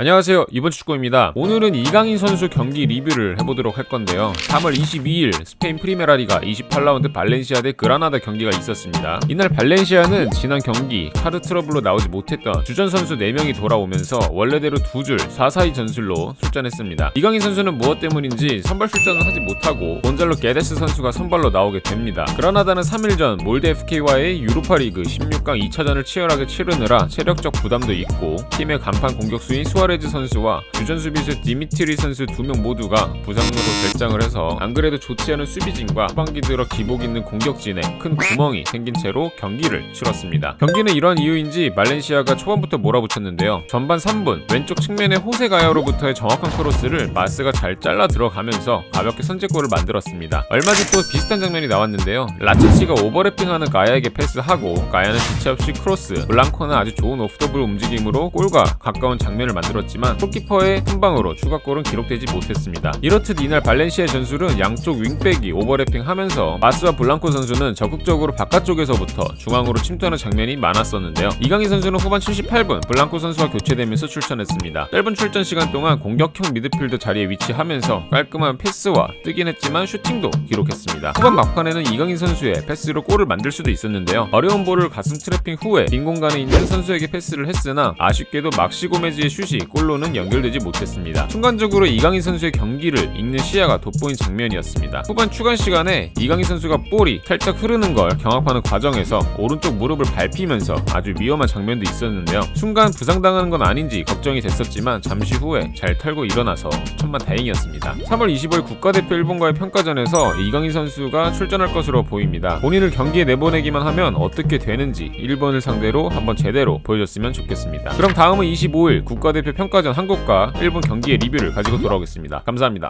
안녕하세요. 이번 주 축구입니다. 오늘은 이강인 선수 경기 리뷰를 해보도록 할 건데요. 3월 22일 스페인 프리메라리가 28라운드 발렌시아 대 그라나다 경기가 있었습니다. 이날 발렌시아는 지난 경기 카드 트러블로 나오지 못했던 주전 선수 4명이 돌아오면서 원래대로 두 줄 4-4-2 전술로 출전했습니다. 이강인 선수는 무엇 때문인지 선발 출전을 하지 못하고 곤잘로 게데스 선수가 선발로 나오게 됩니다. 그라나다는 3일 전 몰드 FK와의 유로파리그 16강 2차전을 치열하게 치르느라 체력적 부담도 있고 팀의 간판 공격수인 수아 레즈 선수와 주전 수비수 디미트리 선수 두 명 모두가 부상으로 결장을 해서 안 그래도 좋지 않은 수비진과 후반기 들어 기복 있는 공격진에 큰 구멍이 생긴 채로 경기를 치렀습니다. 경기는 이러한 이유인지 말렌시아가 초반부터 몰아붙였는데요. 전반 3분 왼쪽 측면의 호세 가야로부터의 정확한 크로스를 마스가 잘 잘라 들어가면서 가볍게 선제골을 만들었습니다. 얼마 전또 비슷한 장면이 나왔는데요. 라치치가 오버래핑하는 가야에게 패스하고 가야는 지체 없이 크로스, 블랑코는 아주 좋은 오프더블 움직임으로 골과 가까운 장면을 만 들었지만 골키퍼의 한 방으로 추가골은 기록되지 못했습니다. 이렇듯 이날 발렌시아의 전술은 양쪽 윙백이 오버래핑하면서 마스와 블랑코 선수는 적극적으로 바깥쪽에서부터 중앙으로 침투하는 장면이 많았었는데요. 이강인 선수는 후반 78분 블랑코 선수와 교체되면서 출전했습니다. 짧은 출전 시간 동안 공격형 미드필더 자리에 위치하면서 깔끔한 패스와 뜨긴 했지만 슈팅도 기록했습니다. 후반 막판에는 이강인 선수의 패스로 골을 만들 수도 있었는데요. 어려운 볼을 가슴 트래핑 후에 빈 공간에 있는 선수에게 패스를 했으나 아쉽게도 막시 고메즈의 슛이 골로는 연결되지 못했습니다. 순간적으로 이강인 선수의 경기를 읽는 시야가 돋보인 장면이었습니다. 후반 추가 시간에 이강인 선수가 볼이 살짝 흐르는 걸 경합하는 과정에서 오른쪽 무릎을 밟히면서 아주 위험한 장면도 있었는데요. 순간 부상당하는 건 아닌지 걱정이 됐었지만 잠시 후에 잘 털고 일어나서 천만 다행이었습니다. 3월 25일 국가대표 일본과의 평가전에서 이강인 선수가 출전할 것으로 보입니다. 본인을 경기에 내보내기만 하면 어떻게 되는지 일본을 상대로 한번 제대로 보여줬으면 좋겠습니다. 그럼 다음은 25일 국가 대표 평가전 한국과 일본 경기의 리뷰를 가지고 돌아오겠습니다. 감사합니다.